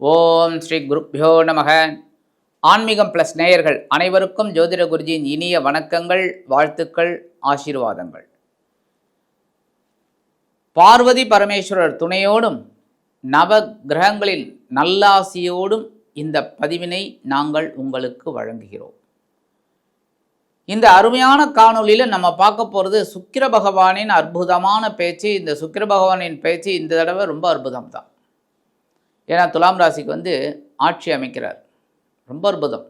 ஓம் ஸ்ரீ குருப்யோ நமக. ஆன்மீகம் ப்ளஸ் நேயர்கள் அனைவருக்கும் ஜோதிட குருஜியின் இனிய வணக்கங்கள் வாழ்த்துக்கள் ஆசீர்வாதங்கள். பார்வதி பரமேஸ்வரர் துணையோடும் நவ கிரகங்களின் நல்லாசியோடும் இந்த பதிவினை நாங்கள் உங்களுக்கு வழங்குகிறோம். இந்த அருமையான காணொலியில் நம்ம பார்க்க போகிறது சுக்கிர பகவானின் அற்புதமான பேச்சு. இந்த சுக்கிர பகவானின் பேச்சு இந்த தடவை ரொம்ப அற்புதம் தான் ஏன்னா துலாம் ராசிக்கு வந்து ஆட்சி அமைக்கிறார். ரொம்ப அற்புதம்.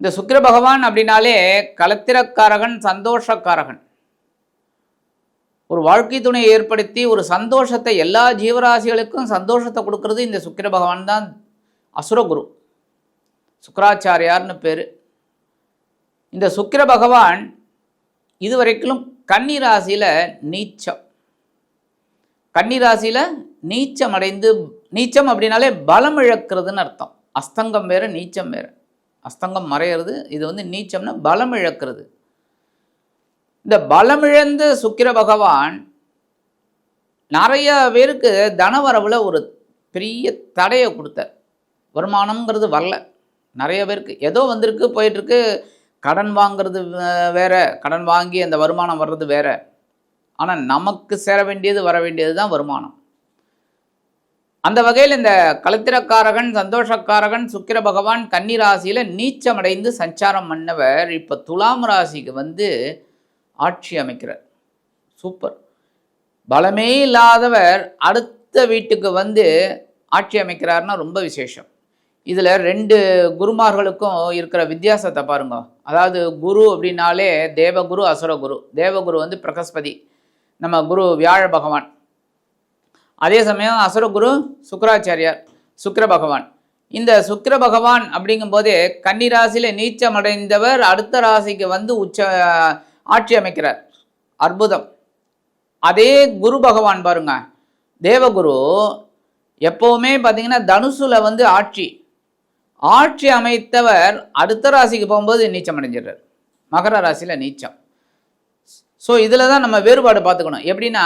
இந்த சுக்கிர பகவான் அப்படின்னாலே கலத்திரக்காரகன் சந்தோஷக்காரகன். ஒரு வாழ்க்கை துணையை ஏற்படுத்தி ஒரு சந்தோஷத்தை எல்லா ஜீவராசிகளுக்கும் சந்தோஷத்தை கொடுக்கறது இந்த சுக்கிர பகவான் தான். அசுரகுரு சுக்கராச்சாரியார்னு பேர். இந்த சுக்கிர பகவான் இதுவரைக்கும் கன்னி ராசியில் நீச்சம். கன்னி ராசியில் நீச்சம் அடைந்து நீச்சம் அப்படின்னாலே பலம் இழக்கிறதுன்னு அர்த்தம். அஸ்தங்கம் வேறு நீச்சம் வேறு. அஸ்தங்கம் மறையிறது இது வந்து நீச்சம்னா பலம் இழக்கிறது. இந்த பலமிழந்த சுக்கிர பகவான் நிறைய பேருக்கு தனவரவில் ஒரு பெரிய தடையை கொடுத்தார். வருமானம்ங்கிறது வரல. நிறைய பேருக்கு. ஏதோ வந்திருக்கு போயிட்டுருக்கு. கடன் வாங்கிறது வேற. கடன் வாங்கி அந்த வருமானம் வர்றது வேற. ஆனால் நமக்கு சேர வேண்டியது வர வேண்டியது தான் வருமானம். அந்த வகையில் இந்த கலத்திரக்காரகன் சந்தோஷக்காரகன் சுக்கிர பகவான் கன்னி ராசியில் நீச்சமடைந்து சஞ்சாரம் பண்ணவர் இப்போ துலாம் ராசிக்கு வந்து ஆட்சி அமைக்கிறார். சூப்பர். பலமே இல்லாதவர் அடுத்த வீட்டுக்கு வந்து ஆட்சி அமைக்கிறார்னா ரொம்ப விசேஷம். இதில் ரெண்டு குருமார்களுக்கும் இருக்கிற வித்தியாசத்தை பாருங்க. அதாவது குரு அப்படின்னாலே தேவகுரு அசுரகுரு. தேவகுரு வந்து பிரகஸ்பதி. நம்ம குரு வியாழ பகவான். அதே சமயம் அசுரகுரு சுக்கராச்சாரியார் சுக்கர பகவான். இந்த சுக்கர பகவான் அப்படிங்கும்போதே கன்னிராசியில் நீச்சம் அடைந்தவர் அடுத்த ராசிக்கு வந்து உச்ச ஆட்சி அமைக்கிறார். அற்புதம். அதே குரு பகவான் பாருங்க. தேவகுரு எப்போவுமே பார்த்தீங்கன்னா தனுசுல வந்து ஆட்சி. ஆட்சி அமைத்தவர் அடுத்த ராசிக்கு போகும்போது நீச்சம் அடைஞ்சிடுறார் மகர ராசியில் நீச்சம். ஸோ இதில் தான் நம்ம வேறுபாடு பார்த்துக்கணும். எப்படின்னா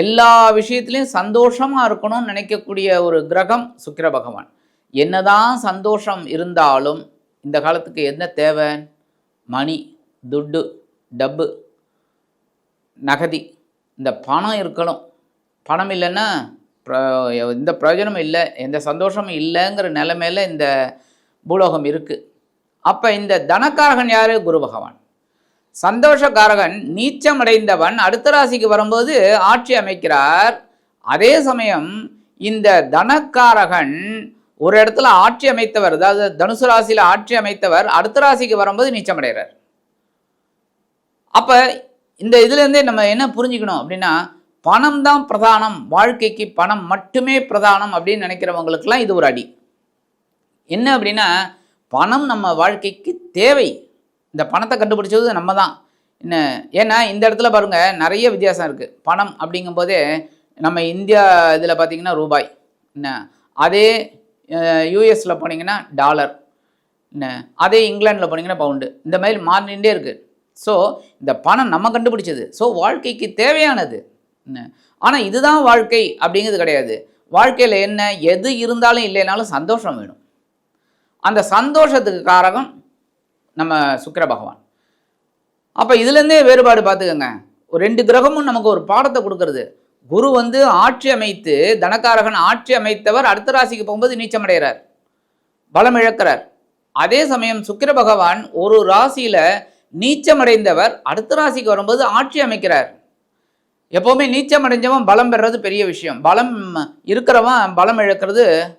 எல்லா விஷயத்துலையும் சந்தோஷமாக இருக்கணும்னு நினைக்கக்கூடிய ஒரு கிரகம் சுக்கிர பகவான். என்னதான் சந்தோஷம் இருந்தாலும் இந்த காலத்துக்கு என்ன தேவை? மணி துட்டு டப்பு நகதி. இந்த பணம் இருக்கணும். பணம் இல்லைன்னா இந்த எந்த பிரயோஜனமும் இல்லை. எந்த சந்தோஷமும் இல்லைங்கிற நிலைமையில் இந்த பூலோகம் இருக்குது அப்போ இந்த தனக்காரகன் யார்? குரு பகவான். சந்தோஷக்காரகன் நீச்சம் அடைந்தவன் அடுத்த ராசிக்கு வரும்போது ஆட்சி அமைக்கிறார். அதே சமயம் இந்த தனக்காரகன் ஒரு இடத்துல ஆட்சி அமைத்தவர் அதாவது தனுசு ராசியில் ஆட்சி அமைத்தவர் அடுத்த ராசிக்கு வரும்போது நீச்சம் அடைகிறார் அப்போ இந்த இதுலேருந்தே நம்ம என்ன புரிஞ்சுக்கணும் அப்படின்னா பணம் தான் பிரதானம் வாழ்க்கைக்கு பணம் மட்டுமே பிரதானம் அப்படின்னு நினைக்கிறவங்களுக்கெல்லாம் இது ஒரு அடி. என்ன அப்படின்னா பணம் நம்ம வாழ்க்கைக்கு தேவை. இந்த பணத்தை கண்டுபிடிச்சது நம்ம தான் என்ன ஏன்னா இந்த இடத்துல பாருங்க நிறைய வித்தியாசம் இருக்குது பணம் அப்படிங்கும்போதே நம்ம இந்தியா இதில் பார்த்தீங்கன்னா ரூபாய். என்ன அதே யூஎஸில் போனீங்கன்னா டாலர். என்ன அதே இங்கிலாண்டில் போனீங்கன்னா பவுண்டு. இந்த மாதிரி மாறினே இருக்குது ஸோ இந்த பணம் நம்ம கண்டுபிடிச்சது. ஸோ வாழ்க்கைக்கு தேவையானது. என்ன ஆனால் இதுதான் வாழ்க்கை அப்படிங்கிறது கிடையாது. வாழ்க்கையில் என்ன எது இருந்தாலும் இல்லைனாலும் சந்தோஷம் வேணும். அந்த சந்தோஷத்துக்கு காரகம் நம்ம சுக்கர பகவான். அப்போ இதுலேருந்தே வேறுபாடு பார்த்துக்கோங்க. ஒரு ரெண்டு கிரகமும் நமக்கு ஒரு பாடத்தை கொடுக்கறது. குரு வந்து ஆட்சி அமைத்து தனக்காரகன் ஆட்சி அமைத்தவர் அடுத்த ராசிக்கு போகும்போது நீச்சமடைகிறார். பலம் இழக்கிறார். அதே சமயம் சுக்கிர பகவான் ஒரு ராசியில் நீச்சம் அடைந்தவர் அடுத்த ராசிக்கு வரும்போது ஆட்சி அமைக்கிறார். எப்போவுமே நீச்சம் அடைஞ்சவன் பலம் பெறுறது பெரிய விஷயம். பலம் இருக்கிறவன் பலம் இழக்கிறது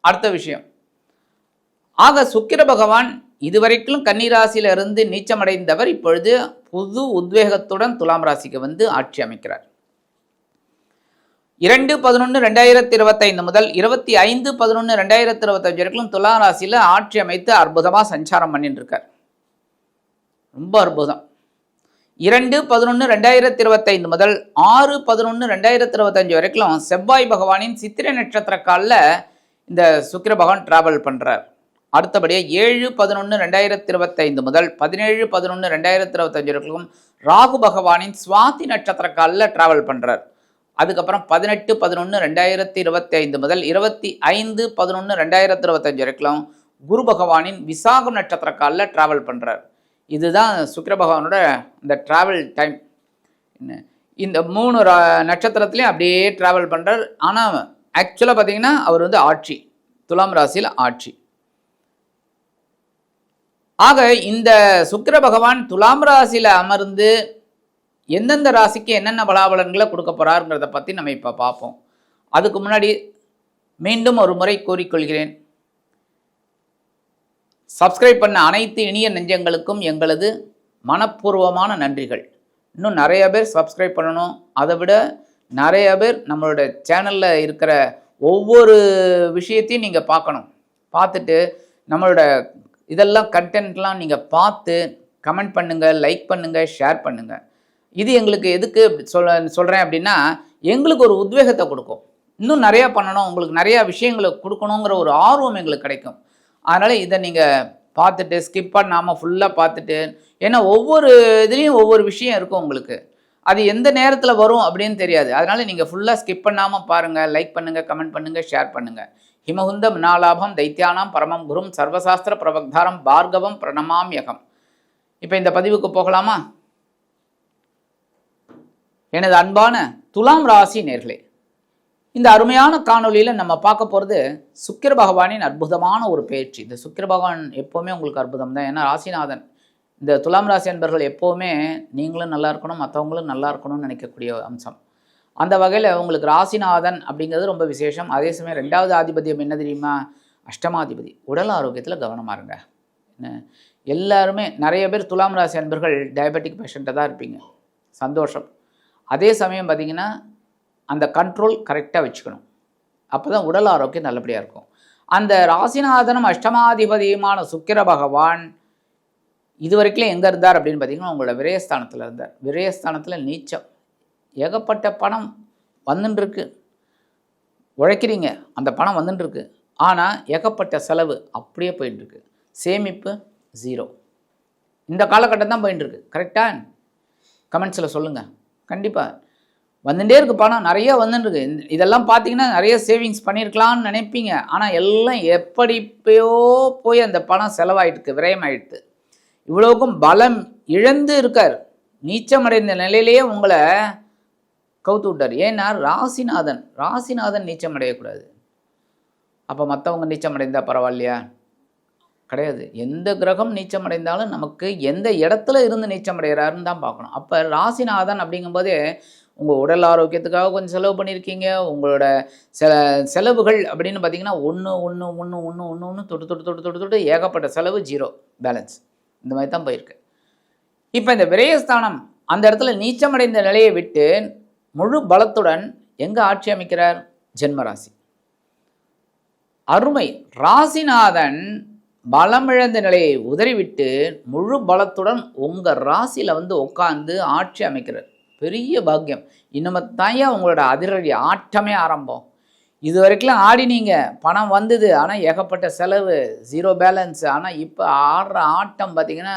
அடுத்த விஷயம். ஆக சுக்கிர பகவான் இதுவரைக்கும் கன்னிராசியில இருந்து நீச்சமடைந்தவர் இப்பொழுது புது உத்வேகத்துடன் துலாம் ராசிக்கு வந்து ஆட்சி அமைக்கிறார். இரண்டு பதினொன்று ரெண்டாயிரத்தி இருபத்தைந்து முதல் இருபத்தி ஐந்து பதினொன்று ரெண்டாயிரத்தி இருபத்தஞ்சு வரைக்கும் துலாம் ராசியில் ஆட்சி அமைத்து அற்புதமாக சஞ்சாரம் பண்ணிட்டு இருக்கார் ரொம்ப அற்புதம். இரண்டு பதினொன்று ரெண்டாயிரத்தி இருபத்தைந்து முதல் ஆறு பதினொன்று ரெண்டாயிரத்தி இருபத்தஞ்சு வரைக்கும் செவ்வாய் பகவானின் சித்திரை நட்சத்திர காலில் இந்த சுக்கிர பகவான் டிராவல் பண்ணுறார் அடுத்தபடியாக ஏழு பதினொன்று ரெண்டாயிரத்தி இருபத்தைந்து முதல் பதினேழு பதினொன்று ரெண்டாயிரத்தி இருபத்தஞ்சு வரைக்கும் ராகு பகவானின் சுவாதி நட்சத்திர காலில் டிராவல் பண்ணுறார் அதுக்கப்புறம் பதினெட்டு பதினொன்று ரெண்டாயிரத்தி இருபத்தி ஐந்து முதல் இருபத்தி ஐந்து பதினொன்று ரெண்டாயிரத்தி இருபத்தஞ்சு வரைக்கும் குரு பகவானின் விசாகம் நட்சத்திர காலில் ட்ராவல் பண்ணுறார் இதுதான் சுக்கர பகவானோட இந்த ட்ராவல் டைம் இந்த மூணு ரா- அப்படியே ட்ராவல் பண்ணுறார் ஆனால் ஆக்சுவலாக பார்த்தீங்கன்னா அவர் வந்து ஆட்சி. துலாம் ராசியில் ஆட்சி. ஆக இந்த சுக்கிர பகவான் துலாம் ராசியில் அமர்ந்து எந்தெந்த ராசிக்கு என்னென்ன பலாபலன்களை கொடுக்க போகிறாருங்கிறத பற்றி நம்ம இப்போ பார்ப்போம். அதுக்கு முன்னாடி மீண்டும் ஒரு முறை கூறிக்கொள்கிறேன். சப்ஸ்கிரைப் பண்ண அனைத்து இனிய நெஞ்சங்களுக்கும் எங்களது மனப்பூர்வமான நன்றிகள். இன்னும் நிறைய பேர் சப்ஸ்கிரைப் பண்ணணும். அதை விட நிறைய பேர் நம்மளோட சேனலில் இருக்கிற ஒவ்வொரு விஷயத்தையும் நீங்கள் பார்க்கணும். பார்த்துட்டு நம்மளோட இதெல்லாம் கண்டென்ட்லாம் நீங்கள் பார்த்து கமெண்ட் பண்ணுங்கள் லைக் பண்ணுங்கள் ஷேர் பண்ணுங்கள் இது எங்களுக்கு எதுக்கு சொல்ல சொல்கிறேன் அப்படின்னா எங்களுக்கு ஒரு உத்வேகத்தை கொடுக்கும். இன்னும் நிறையா பண்ணணும் உங்களுக்கு நிறையா விஷயங்களை கொடுக்கணுங்கிற ஒரு ஆர்வம் எங்களுக்கு கிடைக்கும். அதனால் இதை நீங்கள் பார்த்துட்டு ஸ்கிப் பண்ணாமல் ஃபுல்லாக பார்த்துட்டு ஏன்னா ஒவ்வொரு இதுலேயும் ஒவ்வொரு விஷயம் இருக்கும் உங்களுக்கு. அது எந்த நேரத்தில் வரும் அப்படின்னு தெரியாது. அதனால் நீங்கள் ஃபுல்லாக ஸ்கிப் பண்ணாமல் பாருங்கள் லைக் பண்ணுங்கள் கமெண்ட் பண்ணுங்கள் ஷேர் பண்ணுங்கள் ஹிமகுந்த மினாலாபம் தைத்தியானாம் பரமம் குரும் சர்வசாஸ்திர பிரபக்தாரம் பார்கவம் பிரணமாம்யகம் இப்போ இந்த பதிவுக்கு போகலாமா? எனது அன்பான துலாம் ராசி நேர்களே இந்த அருமையான காணொலியில் நம்ம பார்க்க போகிறது சுக்கிர பகவானின் அற்புதமான ஒரு பயிற்சி இந்த சுக்கிர பகவான் எப்போவுமே உங்களுக்கு அற்புதம் தான். ஏன்னா ராசிநாதன் இந்த துலாம் ராசி அன்பர்கள் எப்போவுமே நீங்களும் நல்லா இருக்கணும் மற்றவங்களும் நல்லா இருக்கணும்னு நினைக்கக்கூடிய அம்சம். அந்த வகையில் உங்களுக்கு ராசிநாதன் அப்படிங்கிறது ரொம்ப விசேஷம். அதே சமயம் ரெண்டாவது ஆதிபத்தியம் என்ன தெரியுமா? அஷ்டமாதிபதி. உடல் ஆரோக்கியத்தில் கவனமாக இருங்க. எல்லாருமே நிறைய பேர் துலாம் ராசி அன்பர்கள் டயபெட்டிக் பேஷண்ட்டாக தான் இருப்பீங்க. சந்தோஷம். அதே சமயம் பார்த்தீங்கன்னா அந்த கண்ட்ரோல் கரெக்டாக வச்சுக்கணும். அப்போ தான் உடல் ஆரோக்கியம் நல்லபடியாக இருக்கும். அந்த ராசிநாதனும் அஷ்டமாதிபதியுமான சுக்கிர பகவான் இது வரைக்கும் எங்கே இருந்தார் அப்படின்னு பார்த்தீங்கன்னா உங்களோட விரயஸ்தானத்தில் இருந்தார். விரயஸ்தானத்தில் நீச்சம். ஏகப்பட்ட பணம் வந்துட்டுருக்கு உழைக்கிறீங்க அந்த பணம் வந்துட்டுருக்கு ஆனால் ஏகப்பட்ட செலவு அப்படியே போயிட்டுருக்கு சேமிப்பு ஜீரோ இந்த காலகட்டம் தான் போயிட்டுருக்கு கரெக்டாக கமெண்ட்ஸில் சொல்லுங்கள் கண்டிப்பாக வந்துட்டே இருக்குது பணம். நிறைய வந்துட்டுருக்கு இந்த- இதெல்லாம் பார்த்தீங்கன்னா நிறைய சேவிங்ஸ் பண்ணியிருக்கலாம்னு நினைப்பீங்க. ஆனால் எல்லாம் எப்படிப்போ போய் அந்த பணம் செலவாயிட்டுருக்கு விரயமாயிடுது இவ்வளோக்கும் பலம் இழந்து இருக்கார். நீச்சமடைந்த நிலையிலேயே உங்களை கவுத்து விட்டார் ஏன்னா ராசிநாதன் ராசிநாதன் நீச்சம் அடையக்கூடாது அப்போ மற்றவங்க நீச்சம் அடைந்தால் பரவாயில்லையா? கிடையாது. எந்த கிரகம் நீச்சம் அடைந்தாலும் நமக்கு எந்த இடத்துல இருந்து நீச்சம் அடைகிறாருன்னு தான் பார்க்கணும். அப்போ ராசிநாதன் அப்படிங்கும்போதே உங்கள் உடல் ஆரோக்கியத்துக்காக கொஞ்சம் செலவு பண்ணியிருக்கீங்க. உங்களோட செல செலவுகள் அப்படின்னு பார்த்தீங்கன்னா ஒன்று ஒன்று ஒன்று ஒன்று ஒன்று ஒன்று தொட்டு தொட்டு தொட்டு தொட்டு தொட்டு ஏகப்பட்ட செலவு ஜீரோ பேலன்ஸ். இந்த மாதிரி தான் போயிருக்கு. இப்போ இந்த விரயஸ்தானம் அந்த இடத்துல நீச்சமடைந்த நிலையை விட்டு முழு பலத்துடன் எங்கே ஆட்சி அமைக்கிறார்? ஜென்மராசி. அருமை. ராசிநாதன் பலமிழந்த நிலையை உதறிவிட்டு முழு பலத்துடன் உங்கள் ராசியில் வந்து உட்காந்து ஆட்சி அமைக்கிறார். பெரிய பாக்கியம். இன்னும் தாயா உங்களோட அதிரடி ஆட்டமே ஆரம்பம். இது வரைக்கும் ஆடினீங்க பணம் வந்தது ஆனால் ஏகப்பட்ட செலவு ஜீரோ பேலன்ஸ் ஆனால் இப்போ ஆடுற ஆட்டம் பார்த்தீங்கன்னா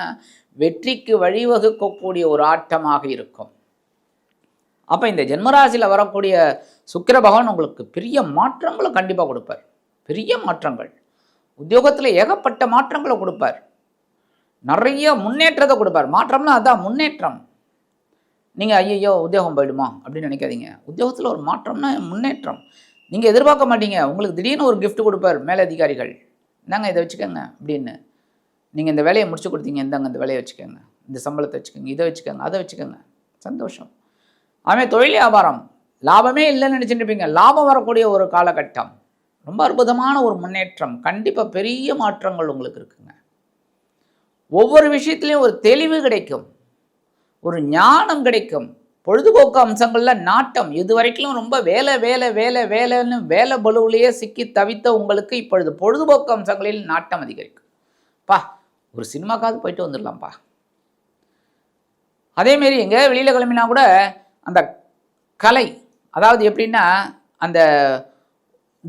வெற்றிக்கு வழிவகுக்கக்கூடிய ஒரு ஆட்டமாக இருக்கும். அப்போ இந்த ஜென்மராசியில் வரக்கூடிய சுக்கிர பகவான் உங்களுக்கு பெரிய மாற்றங்களை கண்டிப்பாக கொடுப்பார். பெரிய மாற்றங்கள். உத்தியோகத்தில் ஏகப்பட்ட மாற்றங்களை கொடுப்பார். நிறைய முன்னேற்றத்தை கொடுப்பார். மாற்றம்னா அதான் முன்னேற்றம். நீங்கள் ஐயையோ உத்தியோகம் போயிடுமா? அப்படின்னு நினைக்காதீங்க. உத்தியோகத்தில் ஒரு மாற்றம்னா முன்னேற்றம். நீங்கள் எதிர்பார்க்க மாட்டீங்க. உங்களுக்கு திடீர்னு ஒரு கிஃப்ட் கொடுப்பார் மேலதிகாரிகள். இந்தாங்க இதை வச்சுக்கோங்க அப்படின்னு. நீங்கள் இந்த வேலையை முடிச்சு கொடுத்தீங்க இந்தாங்க இந்த வேலையை வச்சுக்கோங்க. இந்த சம்பளத்தை வச்சுக்கோங்க இதை வச்சுக்கோங்க அதை வச்சுக்கோங்க. சந்தோஷம். அவன் தொழில் வியாபாரம்? லாபமே இல்லைன்னு நினச்சிட்டு இருப்பீங்க. லாபம் வரக்கூடிய ஒரு காலகட்டம். ரொம்ப அற்புதமான ஒரு முன்னேற்றம். கண்டிப்பாக பெரிய மாற்றங்கள் உங்களுக்கு இருக்குங்க. ஒவ்வொரு விஷயத்துலையும் ஒரு தெளிவு கிடைக்கும். ஒரு ஞானம் கிடைக்கும். பொழுதுபோக்கு அம்சங்களில் நாட்டம். இது வரைக்கும் ரொம்ப வேலை வேலை வேலை வேலைன்னு வேலை பலுவிலேயே சிக்கி தவித்த உங்களுக்கு இப்பொழுது பொழுதுபோக்கு அம்சங்களில் நாட்டம் அதிகரிக்கும். பா ஒரு சினிமாக்காவது போயிட்டு வந்துடலாம்ப்பா. அதேமாரி எங்கேயாவது வெளியில் கிளம்பினா கூட அந்த கலை அதாவது எப்படின்னா அந்த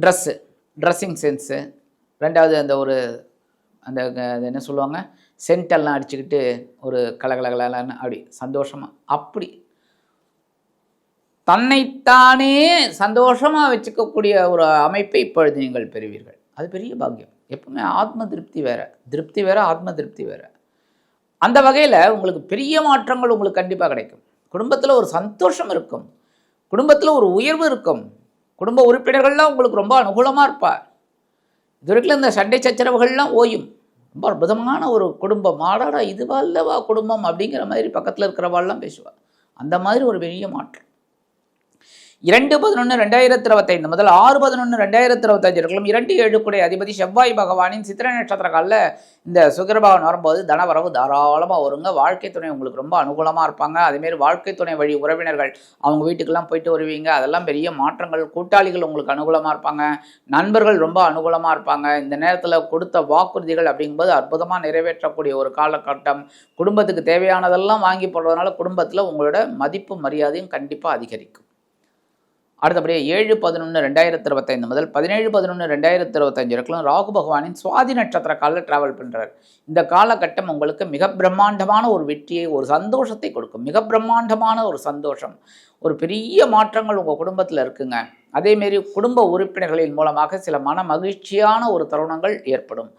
ட்ரெஸ்ஸு ட்ரெஸ்ஸிங் சென்ஸு ரெண்டாவது அந்த ஒரு அந்த க- என்ன சொல்லுவாங்க சென்டெல்லாம் அடிச்சுக்கிட்டு ஒரு கலகலகலான்னு அப்படி சந்தோஷமாக அப்படி. தன்னைத்தானே சந்தோஷமாக வச்சுக்கக்கூடிய ஒரு அமைப்பை இப்பொழுது நீங்கள் பெறுவீர்கள். அது பெரிய பாக்கியம். எப்பவுமே ஆத்ம திருப்தி வேற திருப்தி வேற ஆத்ம திருப்தி வேற. அந்த வகையில் உங்களுக்கு பெரிய மாற்றங்கள் உங்களுக்கு கண்டிப்பாக கிடைக்கும். குடும்பத்தில் ஒரு சந்தோஷம் இருக்கும். குடும்பத்தில் ஒரு உயர்வு இருக்கும். குடும்ப உறுப்பினர்கள்லாம் உங்களுக்கு ரொம்ப அனுகூலமாக இருப்பார். இது வரைக்கும் இந்த சண்டை சச்சரவுகள்லாம் ஓயும். ரொம்ப அற்புதமான ஒரு குடும்பம். ஆடாடா இதுவா இல்லவா குடும்பம் அப்படிங்கிற மாதிரி பக்கத்தில் இருக்கிறவாள்லாம் பேசுவாள். அந்த மாதிரி ஒரு பெரிய மாற்றம். இரண்டு பதினொன்று ரெண்டாயிரத்தி இருபத்தைந்து முதல் ஆறு பதினொன்று ரெண்டாயிரத்தி இருபத்தஞ்சு இருக்கலாம் இரண்டு ஏழுக்குடைய அதிபதி செவ்வாய் பகவானின் சித்திரை நட்சத்திர காலில் இந்த சுக்கிரபகவான் வரும்போது தனவரவு தாராளமாக வருங்க. வாழ்க்கை துணை உங்களுக்கு ரொம்ப அனுகூலமாக இருப்பாங்க. அதேமாரி வாழ்க்கை துணை வழி உறவினர்கள் அவங்க வீட்டுக்கெல்லாம் போயிட்டு வருவீங்க. அதெல்லாம் பெரிய மாற்றங்கள் கூட்டாளிகள் உங்களுக்கு அனுகூலமாக இருப்பாங்க. நண்பர்கள் ரொம்ப அனுகூலமாக இருப்பாங்க. இந்த நேரத்தில் கொடுத்த வாக்குறுதிகள் அப்படிங்கும்போது அற்புதமாக நிறைவேற்றக்கூடிய ஒரு காலகட்டம். குடும்பத்துக்கு தேவையானதெல்லாம் வாங்கி போடுறதுனால குடும்பத்தில் உங்களோட மதிப்பு மரியாதையும் கண்டிப்பாக அதிகரிக்கும். அடுத்தபடியாக ஏழு பதினொன்று ரெண்டாயிரத்தி இருபத்தைந்து முதல் பதினேழு பதினொன்று ரெண்டாயிரத்தி இருபத்தஞ்சு வரைக்கும் ராகு பகவானின் சுவாதி நட்சத்திர காலில் டிராவல் பண்ணுறார் இந்த காலகட்டம் உங்களுக்கு மிக பிரம்மாண்டமான ஒரு வெற்றியை ஒரு சந்தோஷத்தை கொடுக்கும். மிக பிரம்மாண்டமான ஒரு சந்தோஷம். ஒரு பெரிய மாற்றங்கள் உங்கள் குடும்பத்தில் இருக்குங்க. அதேமாரி குடும்ப உறுப்பினர்களின் மூலமாக சில மன மகிழ்ச்சியான ஒரு தருணங்கள் ஏற்படும்.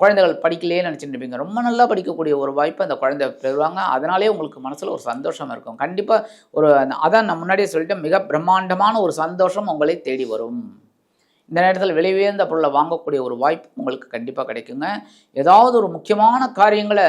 குழந்தைகள் படிக்கலையே நினச்சிட்டு இருப்பீங்க. ரொம்ப நல்லா படிக்கக்கூடிய ஒரு வாய்ப்பு அந்த குழந்தை பெறுவாங்க. அதனாலே உங்களுக்கு மனசில் ஒரு சந்தோஷம் இருக்கும். கண்டிப்பாக ஒரு அதான் நான் முன்னாடியே சொல்லிட்டேன். மிக பிரம்மாண்டமான ஒரு சந்தோஷம் உங்களை தேடி வரும். இந்த நேரத்தில் விலை உயர்ந்த பொருளை வாங்கக்கூடிய ஒரு வாய்ப்பு உங்களுக்கு கண்டிப்பாக கிடைக்குங்க. ஏதாவது ஒரு முக்கியமான காரியங்களை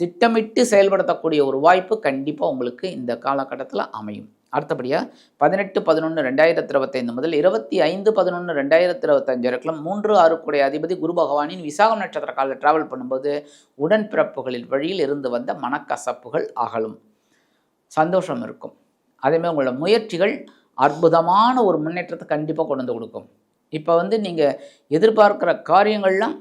திட்டமிட்டு செயல்படுத்தக்கூடிய ஒரு வாய்ப்பு கண்டிப்பாக உங்களுக்கு இந்த காலகட்டத்தில் அமையும். அடுத்தபடியாக பதினெட்டு பதினொன்று ரெண்டாயிரத்தி இருபத்தைந்து முதல் இருபத்தி ஐந்து பதினொன்று ரெண்டாயிரத்தி இருபத்தஞ்சு வரைக்கும் மூன்று ஆறுக்குடைய அதிபதி குரு பகவானின் விசாகம் நட்சத்திர காலில் டிராவல் பண்ணும்போது உடன்பிறப்புகளில் வழியில் இருந்து வந்த மனக்கசப்புகள் அகலும். சந்தோஷம் இருக்கும். அதேமாதிரி உங்களோட முயற்சிகள் அற்புதமான ஒரு முன்னேற்றத்தை கண்டிப்பாக கொண்டு வந்து கொடுக்கும். இப்போ வந்து நீங்கள் எதிர்பார்க்குற காரியங்கள்லாம்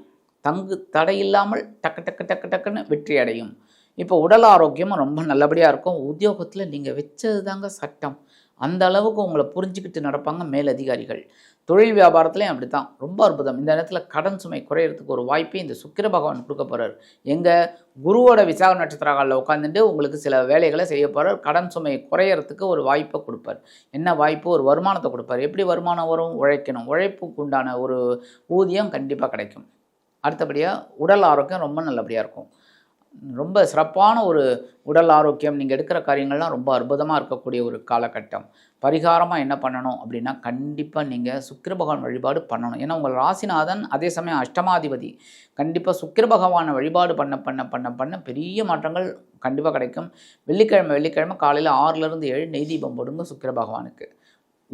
தங்கு தடையில்லாமல் டக்கு டக்கு டக்கு டக்குன்னு வெற்றி அடையும் இப்போ உடல் ஆரோக்கியமும் ரொம்ப நல்லபடியாக இருக்கும். உத்தியோகத்தில் நீங்கள் வச்சது தாங்க சட்டம். அந்த அளவுக்கு உங்களை புரிஞ்சுக்கிட்டு நடப்பாங்க மேலதிகாரிகள். தொழில் வியாபாரத்துலேயும் அப்படி தான் ரொம்ப அற்புதம். இந்த நேரத்தில் கடன் சுமை குறையிறதுக்கு ஒரு வாய்ப்பை இந்த சுக்கிர பகவான் கொடுக்க போகிறார் எங்கள் குருவோட விசாக நட்சத்திர காலில் உட்காந்துட்டு உங்களுக்கு சில வேலைகளை செய்ய போகிறார் கடன் சுமை குறையிறதுக்கு ஒரு வாய்ப்பை கொடுப்பார். என்ன வாய்ப்பு? ஒரு வருமானத்தை கொடுப்பார். எப்படி வருமானம் வரும்? உழைக்கணும். உழைப்புக்கு உண்டான ஒரு ஊதியம் கண்டிப்பாக கிடைக்கும். அடுத்தபடியாக உடல் ஆரோக்கியம் ரொம்ப நல்லபடியாக இருக்கும். ரொம்ப சிறப்பான ஒரு உடல் ஆரோக்கியம் நீங்கள் எடுக்கிற காரியங்கள்லாம் ரொம்ப அற்புதமாக இருக்கக்கூடிய ஒரு காலகட்டம். பரிகாரமாக என்ன பண்ணணும் அப்படின்னா கண்டிப்பாக நீங்கள் சுக்கிர பகவான் வழிபாடு பண்ணணும். ஏன்னா உங்கள் ராசிநாதன் அதே சமயம் அஷ்டமாதிபதி. கண்டிப்பாக சுக்கிர பகவானை வழிபாடு பண்ண பண்ண பண்ண பண்ண பெரிய மாற்றங்கள் கண்டிப்பாக கிடைக்கும். வெள்ளிக்கிழமை வெள்ளிக்கிழமை காலையில் ஆறுலேருந்து ஏழு நெய் தீபம் போடுங்க சுக்கிர பகவானுக்கு.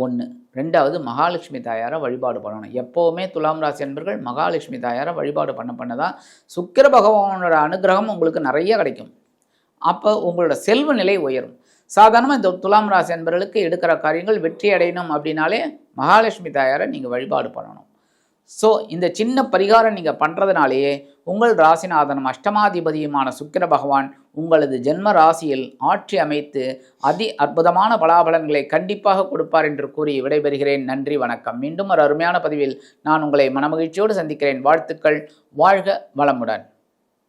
ஒன்று ரெண்டாவது மகாலட்சுமி தாயாரை வழிபாடு பண்ணணும். எப்போவுமே துலாம் ராசி அன்பர்கள் மகாலட்சுமி தாயாரை வழிபாடு பண்ண பண்ண தான் சுக்கிர பகவானோட அனுகிரகம் உங்களுக்கு நிறைய கிடைக்கும். அப்போ உங்களோட செல்வ நிலை உயரும். சாதாரணமாக இந்த துலாம் ராசி அன்பர்களுக்கு எடுக்கிற காரியங்கள் வெற்றி அடையணும் அப்படின்னாலே மகாலட்சுமி தாயாரை நீங்கள் வழிபாடு பண்ணணும். ஸோ இந்த சின்ன பரிகாரம் நீங்கள் பண்ணுறதுனாலேயே உங்கள் ராசிநாதனும் அஷ்டமாதிபதியுமான சுக்கிர பகவான் உங்களது ஜென்ம ராசியில் ஆட்சி அமைத்து அதி அற்புதமான பலாபலன்களை கண்டிப்பாக கொடுப்பார் என்று கூறி விடைபெறுகிறேன். நன்றி வணக்கம். மீண்டும் ஒரு அருமையான பதிவில் நான் உங்களை மனமகிழ்ச்சியோடு சந்திக்கிறேன். வாழ்த்துக்கள். வாழ்க வளமுடன்.